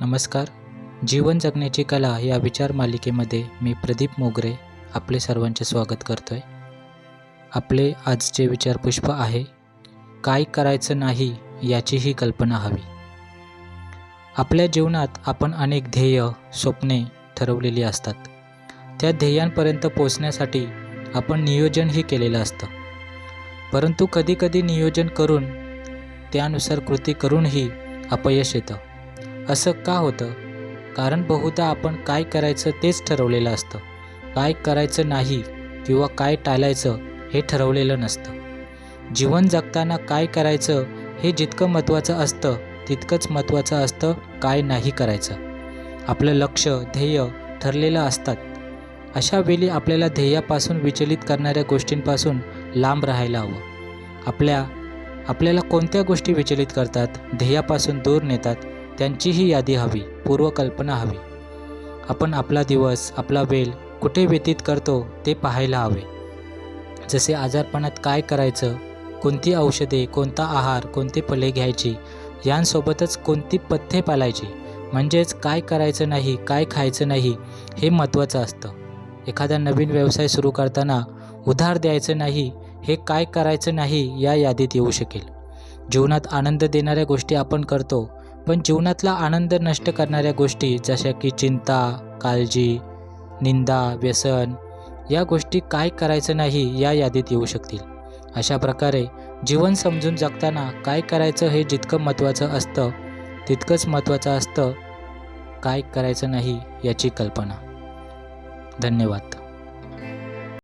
नमस्कार. जीवन जगण्याची कला या विचार मालिकेमध्ये मी प्रदीप मोगरे आपले सर्वांचे स्वागत करतो आहे आपले आजचे विचारपुष्प आहे काय करायचं नाही याचीही कल्पना हवी. आपल्या जीवनात आपण अनेक ध्येय स्वप्ने ठरवलेली असतात. त्या ध्येयांपर्यंत पोचण्यासाठी आपण नियोजनही केलेलं असतं. परंतु कधीकधी नियोजन करून त्यानुसार कृती करूनही अपयश येतं. असं का होतं? कारण बहुधा आपण काय करायचं तेच ठरवलेलं असतं. काय करायचं नाही किंवा काय टाळायचं हे ठरवलेलं नसतं. जीवन जगताना काय करायचं हे जितकं महत्त्वाचं असतं तितकंच महत्त्वाचं असतं काय नाही करायचं. आपलं लक्ष ध्येय ठरलेलं असतात. अशा वेळी आपल्याला ध्येयापासून विचलित करणाऱ्या गोष्टींपासून लांब राहायला हवं. आपल्या आपल्याला कोणत्या गोष्टी विचलित करतात? ध्येयापासून दूर नेतात? त्यांचीही यादी हवी पूर्वकल्पना हवी. आपण आपला दिवस आपला वेळ कुठे व्यतीत करतो ते पाहायला हवे. जसे आजारपणात काय करायचं कोणती औषधे कोणता आहार कोणते फळे घ्यायची यांसोबतच कोणती पथ्ये पालायची म्हणजेच काय करायचं नाही काय खायचं नाही हे महत्त्वाचं असतं. एखादा नवीन व्यवसाय सुरू करताना उधार द्यायचं नाही हे काय करायचं नाही या यादीत येऊ शकेल. जीवनात आनंद देणाऱ्या गोष्टी आपण करतो पण जीवनातला आनंद नष्ट करणाऱ्या गोष्टी जशा की चिंता काळजी निंदा व्यसन या गोष्टी काय करायचं नाही या यादीत येऊ शकतील. अशा प्रकारे जीवन समजून जगताना काय करायचं हे जितकं महत्त्वाचं असतं तितकंच महत्त्वाचं असतं काय करायचं नाही याची कल्पना. धन्यवाद.